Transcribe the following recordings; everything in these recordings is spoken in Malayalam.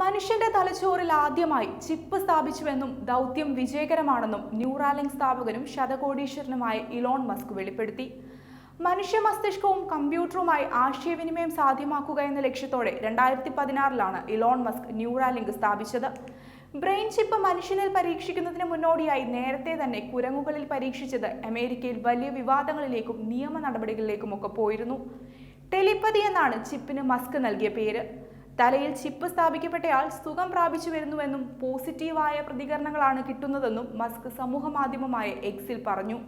മനുഷ്യന്റെ തലച്ചോറിൽ ആദ്യമായി ചിപ്പ് സ്ഥാപിച്ചുവെന്നും ദൗത്യം വിജയകരമാണെന്നും ന്യൂറാലിങ്ക് സ്ഥാപകനും ശതകോടീശ്വരനുമായ ഇലോൺ മസ്ക് വെളിപ്പെടുത്തി. മനുഷ്യ മസ്തിഷ്കവും കമ്പ്യൂട്ടറുമായി ആശയവിനിമയം സാധ്യമാക്കുക എന്ന ലക്ഷ്യത്തോടെ രണ്ടായിരത്തി പതിനാറിലാണ് ഇലോൺ മസ്ക് ന്യൂറാലിങ്ക് സ്ഥാപിച്ചത്. ബ്രെയിൻ ചിപ്പ് മനുഷ്യനിൽ പരീക്ഷിക്കുന്നതിന് മുന്നോടിയായി നേരത്തെ തന്നെ കുരങ്ങുകളിൽ പരീക്ഷിച്ചത് അമേരിക്കയിൽ വലിയ വിവാദങ്ങളിലേക്കും നിയമ നടപടികളിലേക്കും ഒക്കെ പോയിരുന്നു. ടെലിപ്പതി എന്നാണ് ചിപ്പിന് മസ്ക് നൽകിയ പേര്. തലയിൽ ചിപ്പ് സ്ഥാപിക്കപ്പെട്ടയാൾ സുഖം പ്രാപിച്ചു വരുന്നുവെന്നും പോസിറ്റീവായ പ്രതികരണങ്ങളാണ് കിട്ടുന്നതെന്നും മസ്ക് സമൂഹ മാധ്യമമായ എക്സിൽ പറഞ്ഞു.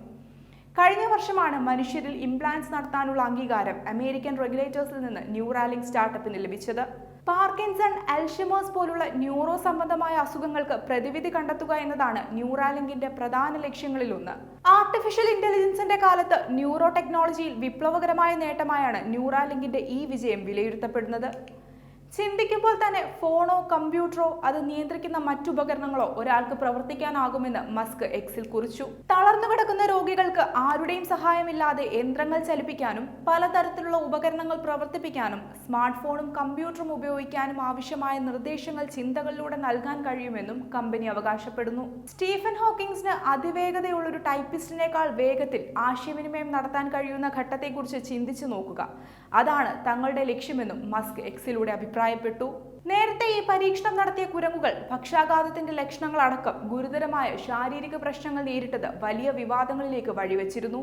കഴിഞ്ഞ വർഷമാണ് മനുഷ്യരിൽ ഇംപ്ലാന്റ്സ് നടത്താനുള്ള അംഗീകാരം അമേരിക്കൻ റെഗുലേറ്റേഴ്സിൽ നിന്ന് ന്യൂറാലിംഗ് സ്റ്റാർട്ടപ്പിന് ലഭിച്ചത്. പാർക്കിൻസൺ അൽഷിമേഴ്സ് പോലുള്ള ന്യൂറോ സംബന്ധമായ അസുഖങ്ങൾക്ക് പ്രതിവിധി കണ്ടെത്തുക എന്നതാണ് ന്യൂറാലിങ്കിന്റെ പ്രധാന ലക്ഷ്യങ്ങളിലൊന്ന്. ആർട്ടിഫിഷ്യൽ ഇന്റലിജൻസിന്റെ കാലത്ത് ന്യൂറോ ടെക്നോളജിയിൽ വിപ്ലവകരമായ നേട്ടമായാണ് ന്യൂറാലിങ്കിന്റെ ഈ വിജയം വിലയിരുത്തപ്പെടുന്നത്. ചിന്തിക്കുമ്പോൾ തന്നെ ഫോണോ കമ്പ്യൂട്ടറോ അത് നിയന്ത്രിക്കുന്ന മറ്റുപകരണങ്ങളോ ഒരാൾക്ക് പ്രവർത്തിക്കാനാകുമെന്ന് മസ്ക് എക്സിൽ കുറിച്ചു. തളർന്നു കിടക്കുന്ന രോഗികൾക്ക് ആരുടെയും സഹായമില്ലാതെ യന്ത്രങ്ങൾ ചലിപ്പിക്കാനും പലതരത്തിലുള്ള ഉപകരണങ്ങൾ പ്രവർത്തിപ്പിക്കാനും സ്മാർട്ട് ഫോണും കമ്പ്യൂട്ടറും ഉപയോഗിക്കാനും ആവശ്യമായ നിർദ്ദേശങ്ങൾ ചിന്തകളിലൂടെ നൽകാൻ കഴിയുമെന്നും കമ്പനി അവകാശപ്പെടുന്നു. സ്റ്റീഫൻ ഹോക്കിംഗ്സിന് അതിവേഗതയുള്ള ഒരു ടൈപ്പിസ്റ്റിനേക്കാൾ വേഗത്തിൽ ആശയവിനിമയം നടത്താൻ കഴിയുന്ന ഘട്ടത്തെക്കുറിച്ച് ചിന്തിച്ചു നോക്കുക. അതാണ് തങ്ങളുടെ ലക്ഷ്യമെന്നും മസ്ക് എക്സിലൂടെ അഭിപ്രായപ്പെട്ടു. നേരത്തെ ഈ പരീക്ഷണം നടത്തിയ കുരങ്ങുകൾ പക്ഷാഘാതത്തിന്റെ ലക്ഷണങ്ങളടക്കം ഗുരുതരമായ ശാരീരിക പ്രശ്നങ്ങൾ നേരിട്ടത് വലിയ വിവാദങ്ങളിലേക്ക് വഴിവെച്ചിരുന്നു.